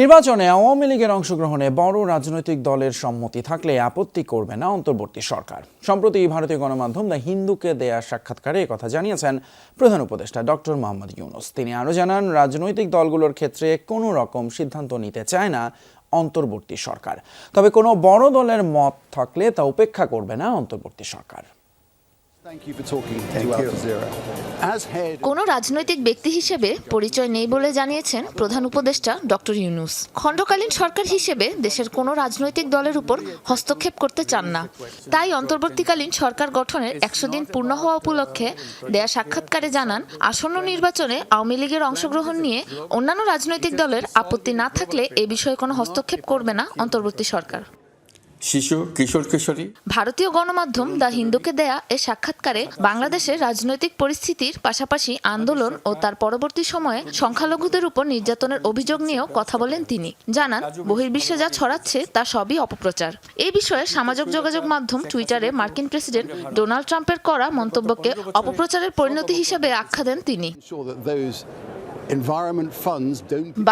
নির্বাচনে আওয়ামী লীগের অংশগ্রহণে বড় রাজনৈতিক দলের সম্মতি থাকলে আপত্তি করবে না অন্তর্বর্তী সরকার। সম্প্রতি ভারতীয় গণমাধ্যম দ্য হিন্দুকে দেয়া সাক্ষাৎকারে কথা জানিয়েছেন প্রধান উপদেষ্টা ডক্টর মোহাম্মদ ইউনুস। তিনি আরও জানান, রাজনৈতিক দলগুলোর ক্ষেত্রে কোনো রকম সিদ্ধান্ত নিতে চায় না অন্তর্বর্তী সরকার। তবে কোনো বড় দলের মত থাকলে তা উপেক্ষা করবে না অন্তর্বর্তী সরকার। কোনো রাজনৈতিক ব্যক্তি হিসেবে পরিচয় নেই বলে জানিয়েছেন প্রধান উপদেষ্টা ডক্টর ইউনুস। খণ্ডকালীন সরকার হিসেবে দেশের কোনো রাজনৈতিক দলের উপর হস্তক্ষেপ করতে চান না। তাই অন্তর্বর্তীকালীন সরকার গঠনের একশো দিন পূর্ণ হওয়া উপলক্ষে দেয়া সাক্ষাৎকারে জানান আসন্ন নির্বাচনে আওয়ামী লীগের অংশগ্রহণ নিয়ে অন্যান্য রাজনৈতিক দলের আপত্তি না থাকলে এ বিষয়ে কোনো হস্তক্ষেপ করবে না অন্তর্বর্তী সরকার। শিশু কিশোর কিশোরী। ভারতীয় গণমাধ্যম দ্য হিন্দুকে দেয়া এ সাক্ষাৎকারে বাংলাদেশের রাজনৈতিক পরিস্থিতির পাশাপাশি আন্দোলন ও তার পরবর্তী সময়ে সংখ্যালঘুদের উপর নির্যাতনের অভিযোগ নিয়েও কথা বলেন তিনি। জানান বহির্বিশ্বে যা ছড়াচ্ছে তা সবই অপপ্রচার। এই বিষয়ে সামাজিক যোগাযোগ মাধ্যম টুইটারে মার্কিন প্রেসিডেন্ট ডোনাল্ড ট্রাম্পের করা মন্তব্যকে অপপ্রচারের পরিণতি হিসেবে আখ্যা দেন তিনি।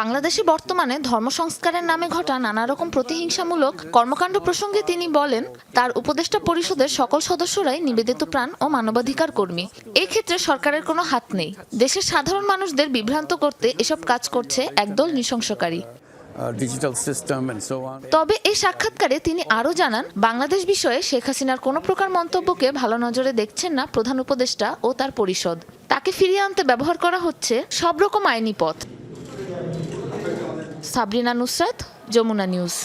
বাংলাদেশে বর্তমানে ধর্ম সংস্কারের নামে ঘটা নানা রকম প্রতিহিংসামূলক কর্মকাণ্ড প্রসঙ্গে তিনি বলেন তার উপদেষ্টা পরিষদের সকল সদস্যরাই নিবেদিত প্রাণ ও মানবাধিকার কর্মী। এই ক্ষেত্রে সরকারের কোনো হাত নেই। দেশের সাধারণ মানুষদের বিভ্রান্ত করতে এসব কাজ করছে একদল নৃশংসকারী। অন তবে এই সাক্ষাৎকারে তিনি আরও জানান বাংলাদেশ বিষয়ে শেখ হাসিনার কোনো প্রকার মন্তব্যকে ভালো নজরে দেখছেন না প্রধান উপদেষ্টা ও তার পরিষদ। তাকে ফিরিয়ে আনতে ব্যবহার করা হচ্ছে সব রকম আইনি পথ। সাবরিনা নুসরাত যমুনা নিউজ।